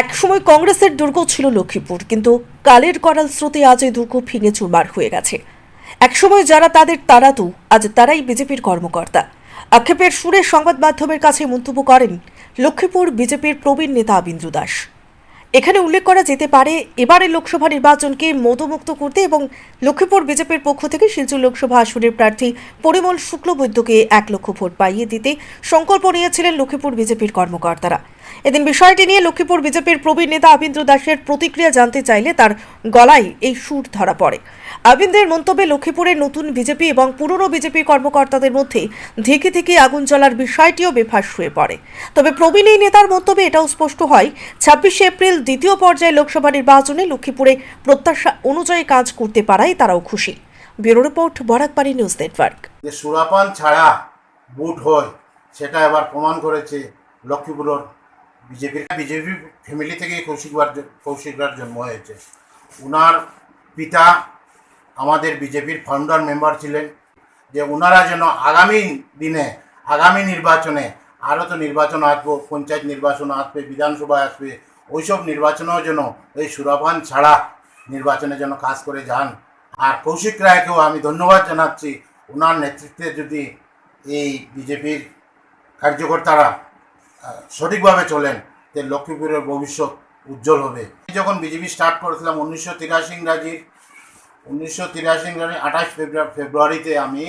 একসময় কংগ্রেসের দুর্গ ছিল লক্ষ্মীপুর, কিন্তু কালের করাল স্রোতে আজ এই দুর্গ ভেঙে চুরমার হয়ে গেছে। একসময় যারা তাদের তারাতু আজ তারাই বিজেপির কর্মকর্তা। আক্ষেপের সুরে সংবাদ মাধ্যমের কাছে মন্তব্য করেন লক্ষ্মীপুর বিজেপির প্রবীণ নেতা বিন্দু দাস। এখানে উল্লেখ করা যেতে পারে এবারে লোকসভা নির্বাচনকে মদমুক্ত করতে এবং লক্ষ্মীপুর বিজেপির পক্ষ থেকে শিলচর লোকসভা আসনের প্রার্থী পরিমল শুক্লবৈদ্যকে এক লক্ষ ভোট পাইয়ে দিতে সংকল্প নিয়েছিলেন লক্ষ্মীপুর বিজেপির কর্মকর্তারা। এদিন বিষয়টি নিয়ে লক্ষ্মীপুর বিজেপির প্রবীণ নেতা আবিন্দ্র দাসের প্রতিক্রিয়া জানতে চাইলে তার গলায় এই সুর ধরা পড়ে। আবিন্দের মন্তব্যে লক্ষ্মীপুরের নতুন বিজেপি এবং পুরনো বিজেপি কর্মকর্তাদের মধ্যে ধেকে থেকে আগুন জ্বলার বিষয়টিও বেফাস হয়ে পড়ে। তবে প্রবীণ এই নেতার মন্তব্যে এটাও স্পষ্ট হয়, ছাব্বিশে এপ্রিল দ্বিতীয় পর্যায়ে লোকসভা নির্বাচনে লক্ষ্মীপুরে প্রত্যাশা অনুযায়ী কাজ করতে পারায় তারাও খুশি। Bureau report, Barakbari news network. যে সুরাপান ছাড়া বুট হয়, সেটা এবার প্রমাণ করেছে লক্ষ্মীপুরের বিজেপির বিজেপি ফ্যামিলি থেকেই কৌশিকবার কৌশিকবার জন্ম হয়েছে। উনার পিতা আমাদের বিজেপির ফাউন্ডার মেম্বার ছিলেন, যে ওনারা যেন আগামী দিনে, আগামী নির্বাচনে আরও তো নির্বাচন আসব, পঞ্চায়েত নির্বাচন আসবে, বিধানসভায় আসবে, ওইসব নির্বাচনেও যেন এই সুরাপান ছাড়া নির্বাচনে যেন কাজ করে যান। আর কৌশিক রায়কেও আমি ধন্যবাদ জানাচ্ছি ওনার নেতৃত্বে যদি এই বিজেপির কার্যকর্তারা সঠিকভাবে চলেন, তে লক্ষ্মীপুরের ভবিষ্যৎ উজ্জ্বল হবে। যখন বিজেপি স্টার্ট করেছিলাম উনিশশো তিরাশি ইংরাজির উনিশশো তিরাশি ইংরাজি আঠাশ ফেব্রুয়ারিতে আমি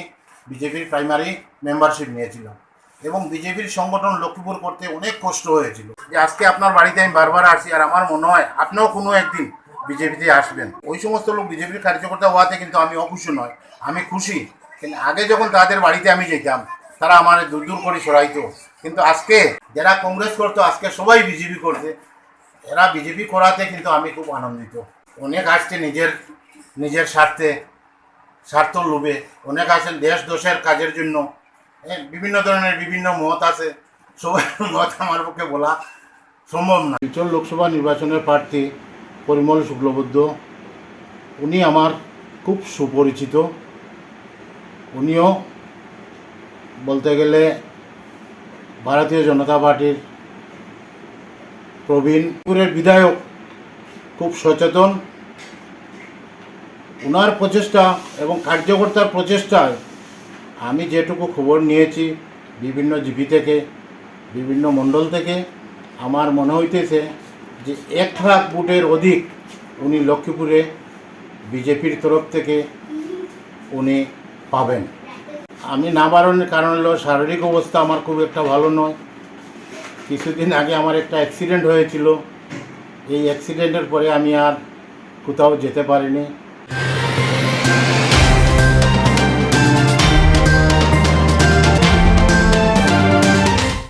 বিজেপির প্রাইমারি মেম্বারশিপ নিয়েছিলাম এবং বিজেপির সংগঠন লক্ষ্মীপুর করতে অনেক কষ্ট হয়েছিল। যে আজকে আপনার বাড়িতে আমি বারবার আসি আর আমার মনে হয় আপনিও কোনো একদিন বিজেপিতে আসবেন। ওই সমস্ত লোক বিজেপির কার্যকর্তা হওয়াতে কিন্তু আমি অখুশি নয়, আমি খুশি। কিন্তু আগে যখন তাদের বাড়িতে আমি যেতাম, তারা আমার দূর দূর করে সরাইতো। কিন্তু আজকে যারা কংগ্রেস করতো, আজকে সবাই বিজেপি করছে, এরা বিজেপি করাতে কিন্তু আমি খুব আনন্দিত। অনেক আসছে নিজের নিজের স্বার্থে, স্বার্থ লোভে। অনেক আছেন দেশ দোষের কাজের জন্য। বিভিন্ন ধরনের বিভিন্ন মত আছে। সবাই মত আমার পক্ষে বলা সম্ভব না। শিলচর লোকসভা নির্বাচনের প্রার্থী পরিমল শুক্লবৈদ্য, উনি আমার খুব সুপরিচিত। উনিও বলতে গেলে ভারতীয় জনতা পার্টির প্রবীণপুরের বিধায়ক খুব সচেতন। ওনার প্রচেষ্টা এবং কার্যকর্তার প্রচেষ্টায় আমি যেটুকু খবর নিয়েছি বিভিন্ন জিপি থেকে, বিভিন্ন মণ্ডল থেকে, আমার মনে হইতেছে যে এক লাখ বুটের অধিক উনি লক্ষ্মীপুরে বিজেপির তরফ থেকে উনি পাবেন। আমি না বাড়ানোর কারণ হলো শারীরিক অবস্থা আমার খুব একটা ভালো নয়। কিছুদিন আগে আমার একটা অ্যাক্সিডেন্ট হয়েছিল। এই অ্যাক্সিডেন্টের পরে আমি আর কোথাও যেতে পারিনি।